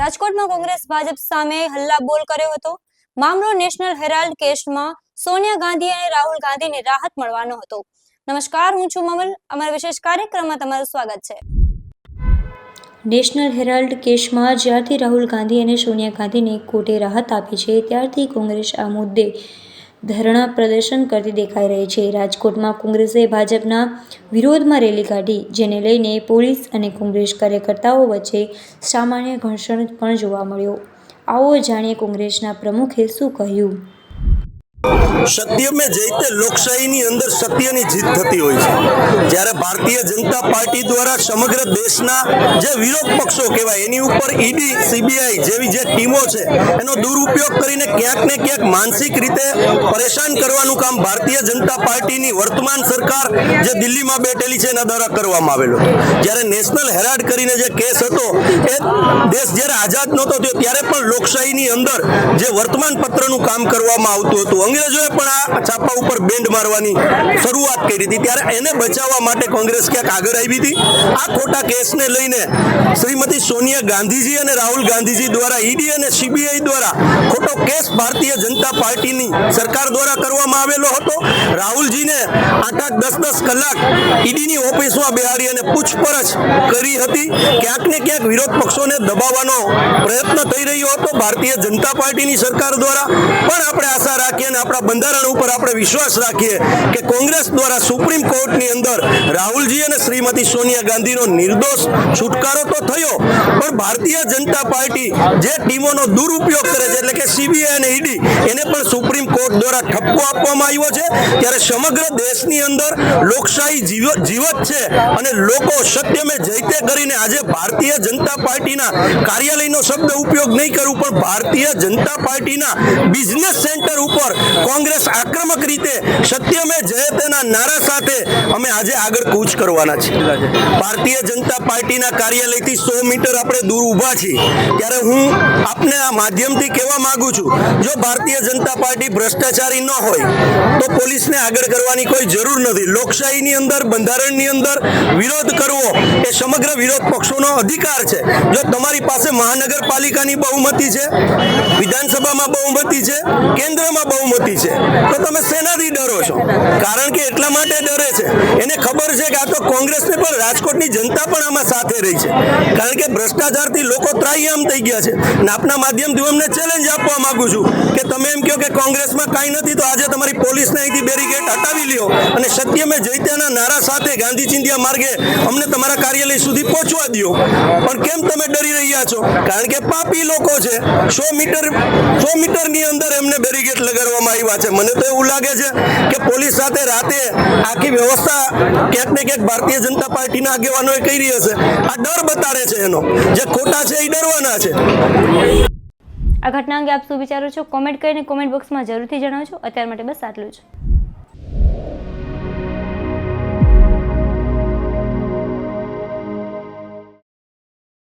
રાજકોટમાં કોંગ્રેસ ભાજપ સામે હલ્લાબોલ કર્યો હતો. મામલો નેશનલ હેરાલ્ડ કેસમાં સોનિયા ગાંધી અને રાહુલ ગાંધીને રાહત મળવાનો હતો. નમસ્કાર, હું છું મમલ. અમારા વિશેષ કાર્યક્રમમાં તમારું સ્વાગત છે. નેશનલ હેરાલ્ડ કેસમાં જ્યારથી રાહુલ ગાંધી અને સોનિયા ગાંધીને કોર્ટે રાહત આપી છે, ત્યારથી કોંગ્રેસ આ મુદ્દે ધરણા પ્રદર્શન કરતી દેખાઈ રહી છે. રાજકોટમાં કોંગ્રેસે ભાજપના વિરોધમાં રેલી કાઢી, જેને લઈને પોલીસ અને કોંગ્રેસ કાર્યકર્તાઓ વચ્ચે સામાન્ય ઘર્ષણ પણ જોવા મળ્યો. આવો જાણીએ કોંગ્રેસના પ્રમુખે શું કહ્યું? સત્ય મેં જઈતે લોકશાહીની અંદર સત્યની જીત થતી હોય છે. જ્યારે ભારતીય જનતા પાર્ટી દ્વારા સમગ્ર દેશના જે વિરોધ પક્ષો કહેવાય, એની ઉપર ઈડી, સીબીઆઈ જેવી જે ટીમો છે, એનો દુરુપયોગ કરીને ક્યાંક ને ક્યાંક માનસિક રીતે પરેશાન કરવાનું કામ ભારતીય જનતા પાર્ટીની વર્તમાન સરકાર જે દિલ્હીમાં બેઠેલી છે, એના દ્વારા કરવામાં આવેલો જ્યારે નેશનલ હેરાલ્ડ કરીને જે કેસ હતો, એ દેશ જ્યારે આઝાદ નહોતો થયો, ત્યારે પણ લોકશાહીની અંદર જે વર્તમાન પત્રનું કામ કરવામાં આવતું હતું અંગ્રેજોએ પણ આ છાપા ઉપર બેન્ડ મારવાની શરૂઆત કરી હતી. ત્યારે એને બચાવવા માટે કોંગ્રેસ ક્યાંક આગળ આવી હતી. આ ખોટા કેસને લઈને શ્રીમતી સોનિયા ગાંધીજી અને રાહુલ ગાંધીજી દ્વારા ઈડી અને સીબીઆઈ દ્વારા ખોટો કેસ ભારતીય જનતા પાર્ટીની સરકાર દ્વારા કરવામાં આવેલો હતો. રાહુલજીને આઠ આઠ દસ દસ કલાક ઈડીની ઓફિસમાં બેહાડી અને પૂછપરછ કરી હતી. ક્યાંક ને ક્યાંક વિરોધ પક્ષોને દબાવવાનો પ્રયત્ન થઈ રહ્યો હતો ભારતીય જનતા પાર્ટીની સરકાર દ્વારા. પણ આપણે અને આપણા બંધારણ ઉપર આપણે વિશ્વાસ રાખીએ કે કોંગ્રેસ દ્વારા સુપ્રીમ કોર્ટની અંદર રાહુલજી અને શ્રીમતી સોનિયા ગાંધીનો નિર્દોષ છુટકારો તો થયો, પણ ભારતીય જનતા પાર્ટી જે ટીમોનો દુરુપયોગ કરે છે, એટલે કે સીબીઆઈ અને ઈડી, એને પણ સુપ્રીમ કોર્ટ દ્વારા ઠપકો આપવામાં આવ્યો છે. ત્યારે સમગ્ર દેશની અંદર લોકશાહી જીવ- જીવત છે અને લોકો સત્ય મેં જયતે કરીને આજે ભારતીય જનતા પાર્ટીના કાર્યાલયનો શબ્દ ઉપયોગ નહીં કરું, પણ ભારતીય જનતા પાર્ટીના બિઝનેસ સેન્ટર ઉપર કોંગ્રેસ આક્રમક રીતે સત્ય મેં જયતેના નારા સાથે અમે આજે આગળ કૂચ કરવાના છીએ. ભારતીય જનતા પાર્ટીના કાર્યાલયથી સો મીટર આપણે દૂર ઊભા છીએ. ત્યારે હું આપને આ માધ્યમથી કહેવા માંગુ છું, જો ભારતીય જનતા પાર્ટી ભ્રષ્ટાચારી ન હોય, તો પોલીસને આગળ કરવાની કોઈ જરૂર નથી. લોકશાહીની અંદર, બંધારણની અંદર વિરોધ કરવો એ સમગ્ર વિરોધ પક્ષોનો અધિકાર છે. જો તમારી પાસે મહાનગરપાલિકાની બહુમતી છે, વિધાનસભામાં બહુમતી છે, કેન્દ્રમાં બહુમતી છે. તો તમે શેનાથી ડરો છો? કારણ કે એટલા માટે ડરે છે. એને ખબર છે કે આ તો કોંગ્રેસને પણ રાજકોટની જનતા પણ આમાં સાથે રહી છે. કારણ કે ભ્રષ્ટાચારથી લોકો ત્રાહિયામ થઈ ગયા છે. અને આપના માધ્યમથી હું અમને ચેલેન્જ આપવા માગું છું કે તમે એમ કહો કે કોંગ્રેસમાં કાંઈ નથી, તો આજે તમારી પોલીસને અહીંથી બેરીકેડ હટાવી લ્યો અને સત્ય મેં જૈત્યના નારા સાથે ગાંધી ચિંધ્યા માર્ગે અમને તમારા કાર્યાલય સુધી પહોંચવા દો પણ કેમ તમે ડરી રહ્યા છો? કારણ કે પાપી લોકો છે. સો મીટર, સો મીટરની અંદર એમને બેરીકેડ લગાડવામાં આવ્યા છે. મને તો એવું લાગે છે કે પોલીસ સાથે રાતે આખી વ્યવસ્થા ક્યાંક ને ક્યાંક ભારતીય જનતા પાર્ટીના આગેવાનોએ કરી હશે. આ ડર બતાડે છે એનો. જે ખોટા છે એ ડરવાના છે. આ ઘટના અંગે આપ શું વિચારો છો? કોમેન્ટ કરીને કોમેન્ટ બોક્સમાં જરૂરથી જણાવજો. અત્યાર માટે બસ આટલું જ.